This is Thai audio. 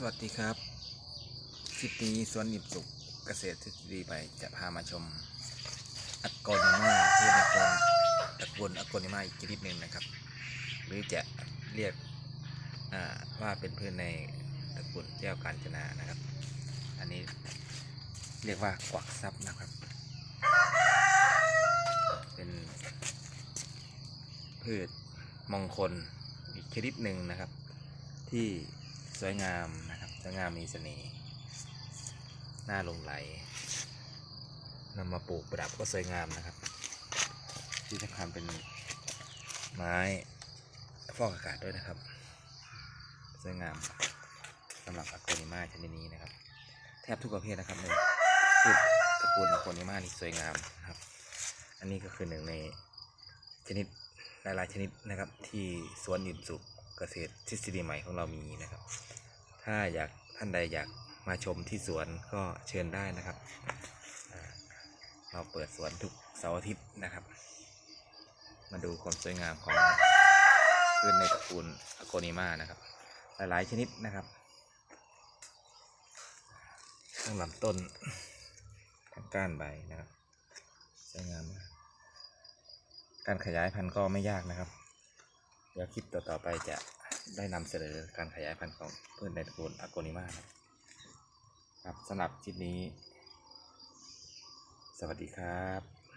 สวัสดีครับ คลิปนี้สวนหยิบสุขเกษตรทฤษฎีใหม่จะพามาชมอักกอนิมาพืชในกรงตระกูลอักกอนิมาอีกชนิดหนึ่งนะครับ หรือจะเรียกว่าเป็นพืชในตระกูลแก้วกาญจนานะครับ อันนี้เรียกว่ากวักซับนะครับ เป็นพืชมงคลอีกชนิดหนึ่งนะครับ ที่ สวยงามนะครับสวยงามมีเสน่ห์น่าหลงไหลนำมาปลูกประดับก็สวยงามนะครับ ที่สำคัญเป็นไม้ฟอกอากาศด้วยนะครับ สวยงามสำหรับอะโกนิมาชนิดนี้นะครับ แทบทุกประเภทนะครับในพืชตระกูลอะโกนิมานี่สวยงามนะครับ อันนี้ก็คือหนึ่งในชนิดหลายๆชนิดนะครับที่สวนอินสุข เกษตรทฤษฎีใหม่ของเรามีนะครับ ถ้าอยากท่านใดอยากมาชมที่สวนก็เชิญได้นะครับ เราเปิดสวนทุกเสาร์อาทิตย์นะครับ มาดูความสวยงามของพืชในตระกูลอโกนิมานะครับ หลายๆชนิดนะครับทั้งลำต้นทั้งก้านใบนะครับสวยงามการขยายพันธุ์ก็ไม่ยากนะครับ ดี๋ยวคลิปต่อๆไปจะได้นำเสนอการขยายพันธุ์ของพืชในตระกูลอโกนิมาครับครับสำหรับคลิปนี้ สวัสดีครับ